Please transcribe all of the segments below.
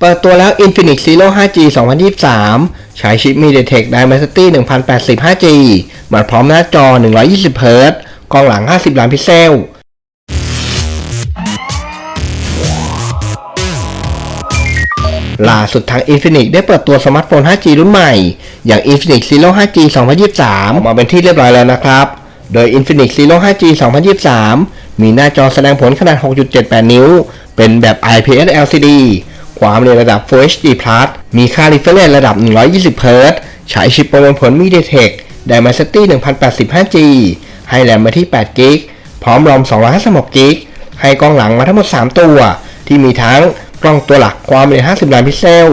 เปิดตัวแล้ว Infinix Zero 5G 2023 ใช้ ชิป MediaTek Dimensity 1080 5G มาพร้อมหน้าจอ 120 Hz กล้องหลัง 50 ล้านพิกเซล ล่าสุดทาง Infinix ได้เปิดตัวสมาร์ทโฟน 5G รุ่นใหม่ อย่าง Infinix Zero 5G 2023 ออกมาเป็นที่เรียบร้อยแล้วนะครับ โดย Infinix Zero 5G 2023 มีหน้าจอแสดงผลขนาด 6.78 นิ้ว เป็นแบบ IPS LCD ความเร็วระดับ Full HD Plus มีค่า refresh ระดับ 120 Hz ใช้ชิปประมวลผล MediaTek Dimensity 1080 5G ให้แรมมาที่ 8 g b พร้อมรอม 256 g b ให้กล้องหลังมาทั้งหมด 3 ตัว ที่มีทั้งกล้องตัวหลักความเอียด50 ล้านพิกเซล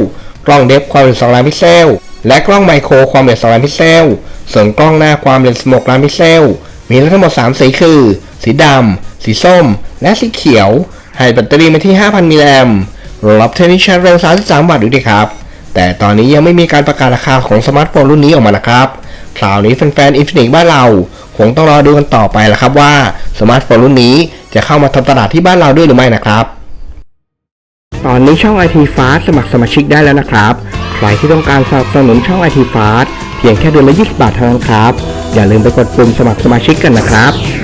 กล้องเดฟความเอียด2ล้านพิกเซล และกล้องไมโครความเอียด2ล้านพิกเซล ส่วนกล้องหน้าความเอียด16 ล้านพิกเซล มีทั้งหมด 3 สีคือ สีดำ สีส้ม และสีเขียว ให้แบตเตอรี่มาที่ 5,000 มิลลิแอมป์ รับเทคนิคชาร์จเร็ว33วัตต์ด้วยครับ แต่ตอนนี้ยังไม่มีการประกาศราคาของสมาร์ทโฟนรุ่นนี้ออกมานะครับ คราวนี้แฟนๆ Infinix บ้านเราคงต้องรอดูกันต่อไปล้วครับว่าสมาร์ทโฟนรุ่นนี้จะเข้ามาทำตลาดที่บ้านเราด้วยหรือไม่นะครับ ตอนนี้ช่อง IT Fast สมัครสมาชิกได้แล้วนะครับ ใครที่ต้องการสนับสนุนช่อง IT Fast เพียงแค่เดือนละ20บาทเท่านั้นครับ อย่าลืมไปกดปุ่มสมัครสมาชิกกันนะครับ